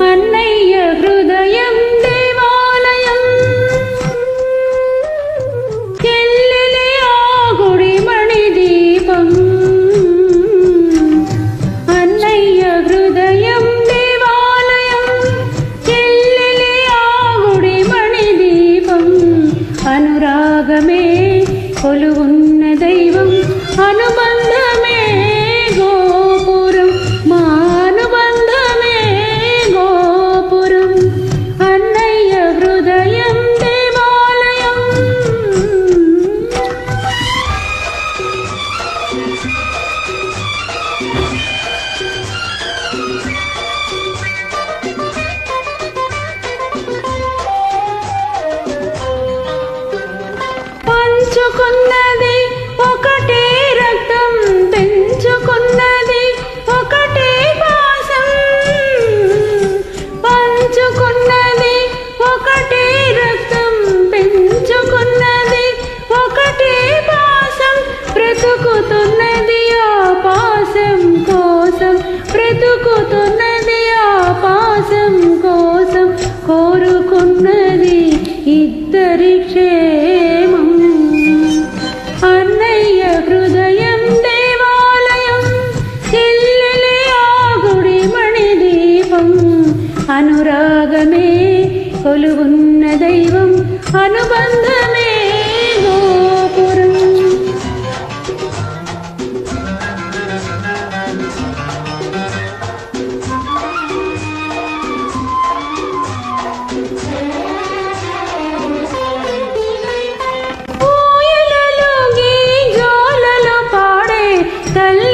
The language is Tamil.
அன்னைய ஹிருதயம் தேவாலயம். எல்லிலே ஆகுடி மணி தீபம். அன்னைய தெய்வம் அனுபந்த కొలువున్న దైవం అనుబంధమే గోపురం పాడే తల్లి